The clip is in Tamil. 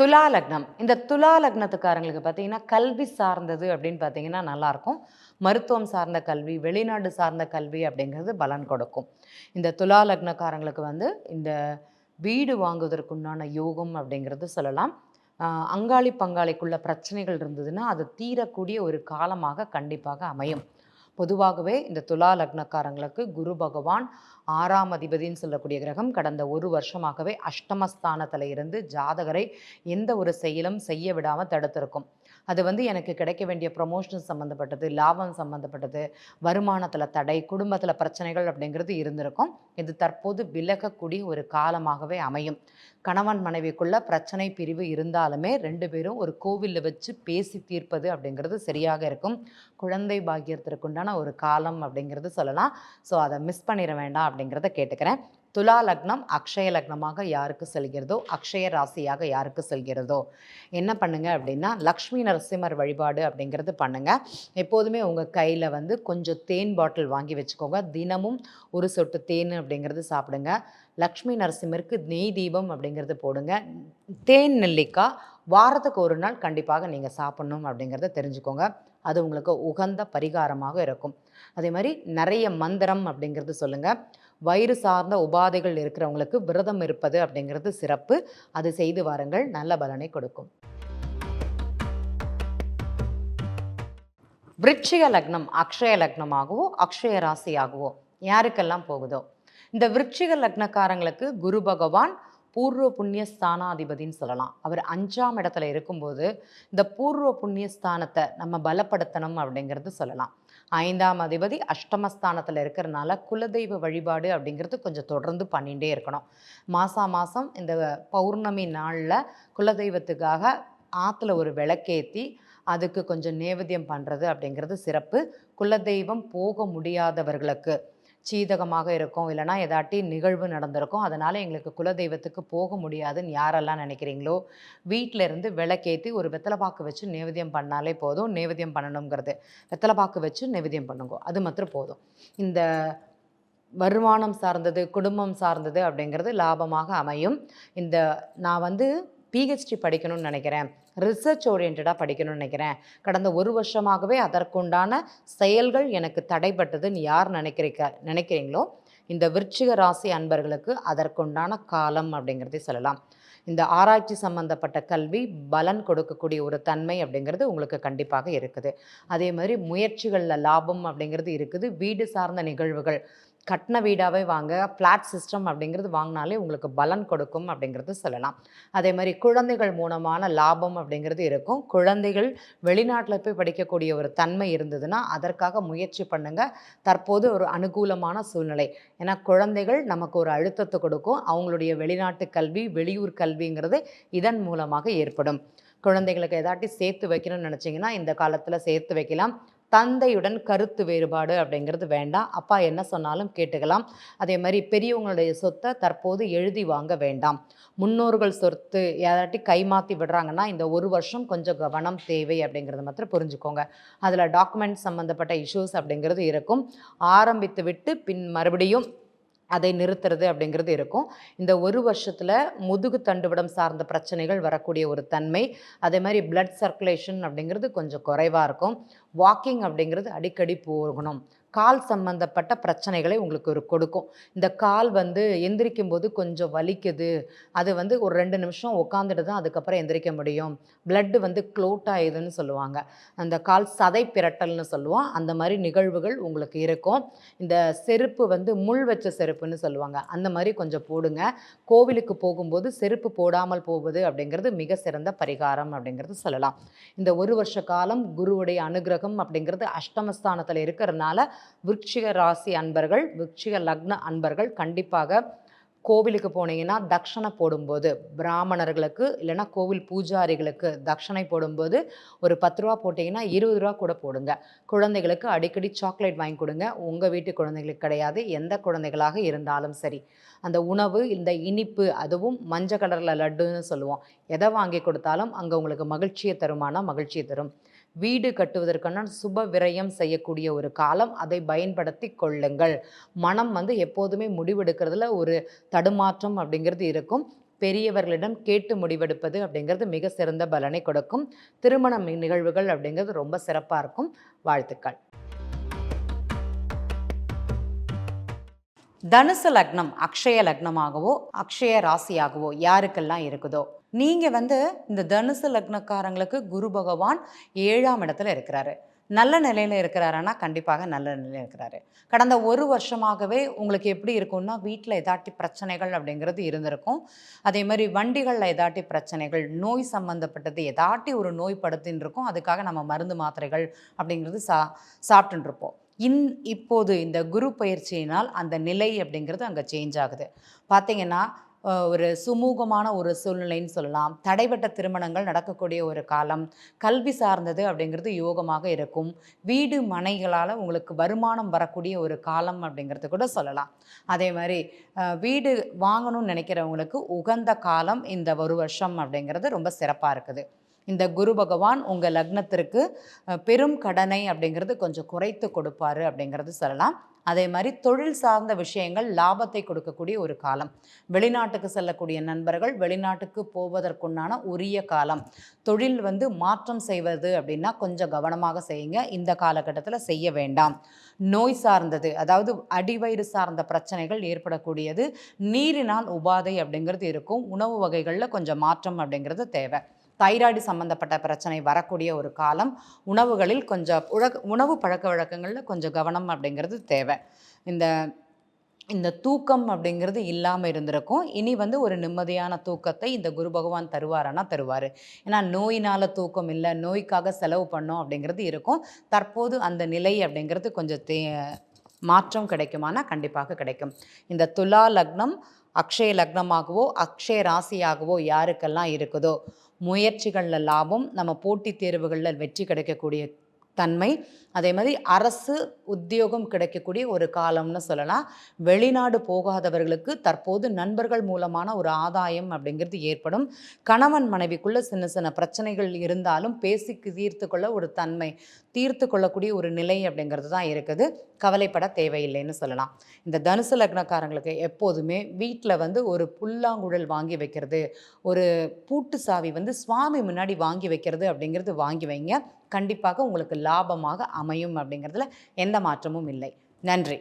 துலா லக்னம். இந்த துலா லக்னத்துக்காரங்களுக்கு பார்த்தீங்கன்னா கல்வி சார்ந்தது அப்படின்னு பார்த்தீங்கன்னா நல்லாயிருக்கும். மருத்துவம் சார்ந்த கல்வி வெளிநாடு சார்ந்த கல்வி அப்படிங்கிறது பலன் கொடுக்கும். இந்த துலா லக்னக்காரங்களுக்கு வந்து இந்த வீடு வாங்குவதற்குண்டான யோகம் அப்படிங்கிறது சொல்லலாம். அங்காளி பங்காளிக்குள்ள பிரச்சனைகள் இருந்ததுன்னா அது தீரக்கூடிய ஒரு காலமாக கண்டிப்பாக அமையும். பொதுவாகவே இந்த துலா லக்னக்காரங்களுக்கு குரு பகவான் ஆறாம் அதிபதின்னு சொல்லக்கூடிய கிரகம் கடந்த ஒரு வருஷமாகவே அஷ்டமஸ்தானத்தில் இருந்து ஜாதகரை எந்த ஒரு செயலும் செய்ய விடாமல் தடுத்திருக்கும். அது வந்து எனக்கு கிடைக்க வேண்டிய ப்ரொமோஷன் சம்மந்தப்பட்டது லாபம் சம்மந்தப்பட்டது வருமானத்தில் தடை குடும்பத்தில் பிரச்சனைகள் அப்படிங்கிறது இருந்திருக்கும். இது தற்போது விலகக்கூடிய ஒரு காலமாகவே அமையும். கணவன் மனைவிக்குள்ள பிரச்சனை பிரிவு இருந்தாலுமே ரெண்டு பேரும் ஒரு கோவிலில் வச்சு பேசி தீர்ப்பது அப்படிங்கிறது சரியாக இருக்கும். குழந்தை பாக்கியத்திற்குண்டான ஒரு காலம் அப்படிங்கிறது சொல்லலாம். ஸோ அதை மிஸ் பண்ணிட வேண்டாம் அப்படிங்கிறத கேட்டுக்கிறேன். துலா லக்னம் அக்ஷய லக்னமாக யாருக்கு செல்கிறதோ அக்ஷய ராசியாக யாருக்கு செல்கிறதோ. என்ன பண்ணுங்க அப்படின்னா லக்ஷ்மி நரசிம்மர் வழிபாடு அப்படிங்கிறது பண்ணுங்க. எப்போதுமே உங்கள் கையில் வந்து கொஞ்சம் தேன் பாட்டில் வாங்கி வச்சுக்கோங்க. தினமும் ஒரு சொட்டு தேன் அப்படிங்கிறது சாப்பிடுங்க. லக்ஷ்மி நரசிம்மருக்கு நெய் தீபம் அப்படிங்கிறது போடுங்க. தேன் நெல்லிக்காய் வாரத்துக்கு ஒரு நாள் கண்டிப்பாக நீங்கள் சாப்பிட்ணும் அப்படிங்கிறத தெரிஞ்சுக்கோங்க. அது உங்களுக்கு உகந்த பரிகாரமாக இருக்கும். அதே மாதிரி நிறைய மந்திரம் அப்படிங்கிறது சொல்லுங்கள் வயிறு சார்ந்த உபாதைகள் இருக்கிறவங்களுக்கு விரதம் இருப்பது அப்படிங்கிறது சிறப்பு. அது செய்து வாருங்கள். நல்ல பலனை கொடுக்கும். விருட்சிக லக்னம் அக்ஷய லக்னமாகவோ அக்ஷய ராசியாகவோ யாருக்கெல்லாம் போகுதோ? இந்த விருட்சிக லக்னக்காரங்களுக்கு குரு பகவான் பூர்வ புண்ணிய ஸ்தானாதிபதின்னு சொல்லலாம். அவர் அஞ்சாம் இடத்துல இருக்கும்போது இந்த பூர்வ புண்ணிய ஸ்தானத்தை நம்ம பலப்படுத்தணும் அப்படிங்கிறது சொல்லலாம். ஐந்தாம் அதிபதி அஷ்டமஸ்தானத்தில் இருக்கிறனால குலதெய்வ வழிபாடு அப்படிங்கிறது கொஞ்சம் தொடர்ந்து பண்ணிகிட்டே இருக்கணும். மாதம் மாதம் இந்த பௌர்ணமி நாளில் குலதெய்வத்துக்காக ஆற்றுல ஒரு விளக்கேற்றி அதுக்கு கொஞ்சம் நேவேத்தியம் பண்ணுறது அப்படிங்கிறது சிறப்பு. குலதெய்வம் போக முடியாதவர்களுக்கு சீதகமாக இருக்கும் இல்லைனா ஏதாட்டி நிகழ்வு நடந்திருக்கும். அதனால் எங்களுக்கு குலதெய்வத்துக்கு போக முடியாதுன்னு யாரெல்லாம் நினைக்கிறீங்களோ வீட்டில் இருந்து விளக்கேற்றி ஒரு வெத்தலைப்பாக்கு வச்சு நேவேத்தியம் பண்ணாலே போதும். நேவேத்தியம் பண்ணணுங்கிறது. வெத்தலைப்பாக்கு வச்சு நேவேத்தியம் பண்ணுங்க. அது மாத்திரம் போதும். இந்த வருமானம் சார்ந்தது குடும்பம் சார்ந்தது அப்படிங்கிறது லாபமாக அமையும். இந்த நான் வந்து பிஹெச்டி படிக்கணும்னு நினைக்கிறேன். ரிசர்ச் ஓரியன்டாக படிக்கணும்னு நினைக்கிறேன். கடந்த ஒரு வருஷமாகவே அதற்குண்டான செயல்கள் எனக்கு தடைப்பட்டதுன்னு யார் நினைக்கிறீங்க நினைக்கிறீங்களோ? இந்த விருச்சிக ராசி அன்பர்களுக்கு அதற்குண்டான காலம் அப்படிங்கிறதே சொல்லலாம். இந்த ஆராய்ச்சி சம்பந்தப்பட்ட கல்வி பலன் கொடுக்கக்கூடிய ஒரு தன்மை அப்படிங்கிறது உங்களுக்கு கண்டிப்பாக இருக்குது. அதே மாதிரி முயற்சிகளில் லாபம் அப்படிங்கிறது இருக்குது. வீடு சார்ந்த நிகழ்வுகள் கட்டின வீடாகவே வாங்க ஃப்ளாட் சிஸ்டம் அப்படிங்கிறது வாங்கினாலே உங்களுக்கு பலன் கொடுக்கும் அப்படிங்கிறது சொல்லலாம். அதே மாதிரி குழந்தைகள் மூலமான லாபம் அப்படிங்கிறது இருக்கும். குழந்தைகள் வெளிநாட்டில் போய் படிக்கக்கூடிய ஒரு தன்மை இருந்ததுன்னா அதற்காக முயற்சி பண்ணுங்கள் தற்போது ஒரு அனுகூலமான சூழ்நிலை. ஏன்னா குழந்தைகள் நமக்கு ஒரு அழுத்தத்தை கொடுக்கும். அவங்களுடைய வெளிநாட்டு கல்வி வெளியூர் கல்விங்கிறது இதன் மூலமாக ஏற்படும். குழந்தைகளுக்கு ஏதாட்டி சேர்த்து வைக்கணும்னு நினச்சிங்கன்னா இந்த காலத்தில் சேர்த்து வைக்கலாம். தந்தையுடன் கருத்து வேறுபாடு அப்படிங்கிறது வேண்டாம். அப்பா என்ன சொன்னாலும் கேட்டுக்கலாம். அதே மாதிரி பெரியவங்களுடைய சொத்தை தற்போது எழுதி வாங்க வேண்டாம். முன்னோர்கள் சொத்து யாராட்டி கைமாற்றி விடுறாங்கன்னா இந்த ஒரு வருஷம் கொஞ்சம் கவனம் தேவை அப்படிங்கிறத மாத்திரம் புரிஞ்சுக்கோங்க. அதில் டாக்குமெண்ட் சம்மந்தப்பட்ட இஷ்யூஸ் அப்படிங்கிறது இருக்கும். ஆரம்பித்து விட்டு பின் மறுபடியும் அதை நிறுத்துறது அப்படிங்கிறது இருக்கும். இந்த ஒரு வருஷத்தில் முதுகு தண்டுவிடம் சார்ந்த பிரச்சனைகள் வரக்கூடிய ஒரு தன்மை அதே மாதிரி பிளட் சர்க்குலேஷன் அப்படிங்கிறது கொஞ்சம் குறைவாக இருக்கும். வாக்கிங் அப்படிங்கிறது அடிக்கடி போகணும். கால் சம்பந்தப்பட்ட பிரச்சனைகளை உங்களுக்கு ஒரு கொடுக்கும். இந்த கால் வந்து எந்திரிக்கும் போது கொஞ்சம் வலிக்குது. அது வந்து ஒரு ரெண்டு நிமிஷம் உட்காந்துட்டு தான் அதுக்கப்புறம் எந்திரிக்க முடியும். பிளட்டு வந்து க்ளோட் ஆகுதுன்னு சொல்லுவாங்க. அந்த கால் சதை பிரட்டல்னு சொல்லுவோம். அந்த மாதிரி நிகழ்வுகள் உங்களுக்கு இருக்கும். இந்த செருப்பு வந்து முள் வச்ச செருப்புன்னு சொல்லுவாங்க. அந்த மாதிரி கொஞ்சம் போடுங்க. கோவிலுக்கு போகும்போது செருப்பு போடாமல் போவது அப்படிங்கிறது மிக சிறந்த பரிகாரம் அப்படிங்கிறது சொல்லலாம். இந்த ஒரு வருஷ காலம் குருவுடைய அனுகிரகம் அப்படிங்கிறது அஷ்டமஸ்தானத்தில் இருக்கிறதுனால விருட்சிக ராசி அன்பர்கள் விருட்சிக லக்ன அன்பர்கள் கண்டிப்பாக கோவிலுக்கு போனீங்கன்னா தட்சணை போடும்போது பிராமணர்களுக்கு இல்லைன்னா கோவில் பூஜாரிகளுக்கு தட்சணை போடும்போது ஒரு பத்து ரூபா போட்டிங்கன்னா இருபது ரூபா கூட போடுங்க. குழந்தைகளுக்கு அடிக்கடி சாக்லேட் வாங்கி கொடுங்க. உங்கள் வீட்டு குழந்தைகளுக்கு கிடையாது. எந்த குழந்தைகளாக இருந்தாலும் சரி. அந்த உணவு இந்த இனிப்பு அதுவும் மஞ்சள் கலரில் லட்டுன்னு சொல்லுவோம். எதை வாங்கி கொடுத்தாலும் அங்கே உங்களுக்கு மகிழ்ச்சியை தருமானா மகிழ்ச்சியை தரும். வீடு கட்டுவதற்கான சுப விரயம் செய்யக்கூடிய ஒரு காலம். அதை பயன்படுத்தி கொள்ளுங்கள். மனம் வந்து எப்போதுமே முடிவெடுக்கிறதுல ஒரு தடுமாற்றம் அப்படிங்கிறது இருக்கும். பெரியவர்களிடம் கேட்டு முடிவெடுப்பது அப்படிங்கிறது மிக சிறந்த பலனை கொடுக்கும். திருமண நிகழ்வுகள் அப்படிங்கிறது ரொம்ப சிறப்பாக இருக்கும். வாழ்த்துக்கள். தனுசு லக்னம் அக்ஷய லக்னமாகவோ அக்ஷய ராசியாகவோ யாருக்கெல்லாம் இருக்குதோ? நீங்கள் வந்து இந்த தனுசு லக்னக்காரங்களுக்கு குரு பகவான் ஏழாம் இடத்துல இருக்கிறாரு. நல்ல நிலையில் இருக்கிறாருன்னா கண்டிப்பாக நல்ல நிலையில் இருக்கிறாரு. கடந்த ஒரு வருஷமாகவே உங்களுக்கு எப்படி இருக்கும்னா வீட்டில் ஏதாட்டி பிரச்சனைகள் அப்படிங்கிறது இருந்திருக்கும். அதே மாதிரி வண்டிகளில் ஏதாட்டி பிரச்சனைகள் நோய் சம்மந்தப்பட்டது எதாட்டி ஒரு நோய் படுத்தின்னு இருக்கும் அதுக்காக நம்ம மருந்து மாத்திரைகள் அப்படிங்கிறது சா சாப்பிட்டுருப்போம் இருப்போம் இன் இப்போது இந்த குரு பயிற்சியினால் அந்த நிலை அப்படிங்கிறது அங்கே சேஞ்ச் ஆகுது. பார்த்தீங்கன்னா ஒரு சுமூகமான ஒரு சூழ்நிலைன்னு சொல்லலாம். தடைபட்ட திருமணங்கள் நடக்கக்கூடிய ஒரு காலம் கல்வி சார்ந்தது அப்படிங்கிறது யோகமாக இருக்கும். வீடு மனைகளால் உங்களுக்கு வருமானம் வரக்கூடிய ஒரு காலம் அப்படிங்கிறது கூட சொல்லலாம். அதே மாதிரி வீடு வாங்கணும்னு நினைக்கிறவங்களுக்கு உகந்த காலம் இந்த ஒரு வருஷம் அப்படிங்கிறது ரொம்ப சிறப்பாக இருக்குது. இந்த குரு பகவான் உங்கள் லக்னத்திற்கு பெரும் கடனை அப்படிங்கிறது கொஞ்சம் குறைத்து கொடுப்பாரு அப்படிங்கிறது சொல்லலாம். அதே மாதிரி தொழில் சார்ந்த விஷயங்கள் லாபத்தை கொடுக்கக்கூடிய ஒரு காலம். வெளிநாட்டுக்கு செல்லக்கூடிய நண்பர்கள் வெளிநாட்டுக்கு போவதற்குண்டான உரிய காலம். தொழில் வந்து மாற்றம் செய்வது அப்படின்னா கொஞ்சம் கவனமாக செய்யுங்க. இந்த காலகட்டத்தில் செய்ய வேண்டாம். நோய் சார்ந்தது அதாவது அடிவயிறு சார்ந்த பிரச்சனைகள் ஏற்படக்கூடியது. நீரினால் உபாதை அப்படிங்கிறது இருக்கும். உணவு வகைகளில் கொஞ்சம் மாற்றம் அப்படிங்கிறது தேவை. தைராய்டு சம்மந்தப்பட்ட பிரச்சனை வரக்கூடிய ஒரு காலம். உணவுகளில் கொஞ்சம் உழக உணவு பழக்க வழக்கங்களில் கொஞ்சம் கவனம் அப்படிங்கிறது தேவை. இந்த இந்த தூக்கம் அப்படிங்கிறது இல்லாமல் இருந்திருக்கும். இனி வந்து ஒரு நிம்மதியான தூக்கத்தை இந்த குரு பகவான் தருவாரன்னா தருவார். ஏன்னா நோயினால் தூக்கம் இல்லை நோய்க்காக செலவு பண்ணோம் அப்படிங்கிறது இருக்கும். தற்போது அந்த நிலை அப்படிங்கிறது கொஞ்சம் தே மாற்றம் கிடைக்குமானா கண்டிப்பாக கிடைக்கும். இந்த துலா லக்னம் அக்ஷய லக்னமாகவோ அக்ஷய ராசியாகவோ யாருக்கெல்லாம் இருக்குதோ முயற்சிகளில் லாபம் நம்ம போட்டித் தேர்வுகளில் வெற்றி கிடைக்கக்கூடிய தன்மை. அதே மாதிரி அரசு உத்தியோகம் கிடைக்கக்கூடிய ஒரு காலம்னு சொல்லலாம். வெளிநாடு போகாதவர்களுக்கு தற்போது நண்பர்கள் மூலமான ஒரு ஆதாயம் அப்படிங்கிறது ஏற்படும். கணவன் மனைவிக்குள்ள சின்ன சின்ன பிரச்சனைகள் இருந்தாலும் பேசி தீர்த்து கொள்ள ஒரு தன்மை தீர்த்து கொள்ளக்கூடிய ஒரு நிலை அப்படிங்கிறது தான் இருக்குது. கவலைப்பட தேவையில்லைன்னு சொல்லலாம். இந்த தனுசு லக்னக்காரங்களுக்கு எப்போதுமே வீட்டில் வந்து ஒரு புல்லாங்குழல் வாங்கி வைக்கிறது ஒரு பூட்டு சாவி வந்து சுவாமி முன்னாடி வாங்கி வைக்கிறது அப்படிங்கிறது வாங்கி வைங்க. கண்டிப்பாக உங்களுக்கு லாபமாக அமையும் அப்படிங்கிறதுல எந்த மாற்றமும் இல்லை. நன்றி.